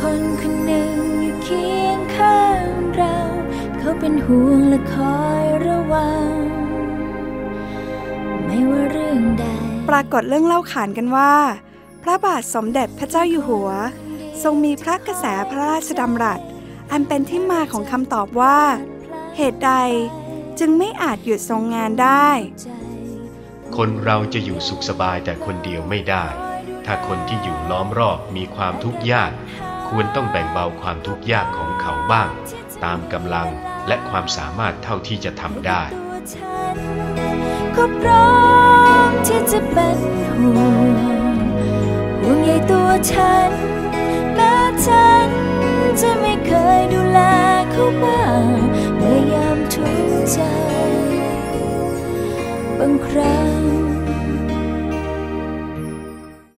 คนคนหนึ่งอยู่เคียงข้างเรา เขาเป็นห่วงและคอยระวัง ไม่ว่าเรื่องใด ปรากฏเรื่องเล่าขานกันว่า พระบาทสมเด็จพระเจ้าอยู่หัว ทรงมีพระกระแสพระราชดำรัส อันเป็นที่มาของคำตอบว่า เหตุใดจึงไม่อาจหยุดทรงงานได้ คนเราจะอยู่สุขสบายแต่คนเดียวไม่ได้ ถ้าคนที่อยู่ล้อมรอบมีความทุกข์ยาก ควรต้องแบ่งเบาความทุกข์ยากของเขาบ้าง ตามกำลังและความสามารถเท่าที่จะทำได้ก็พร้อมที่จะเป็นห่วงห่วงใยตัวฉัน แม้ฉันจะไม่เคยดูแลเขาบ้างเมื่อยามทุกใจ บางครั้ง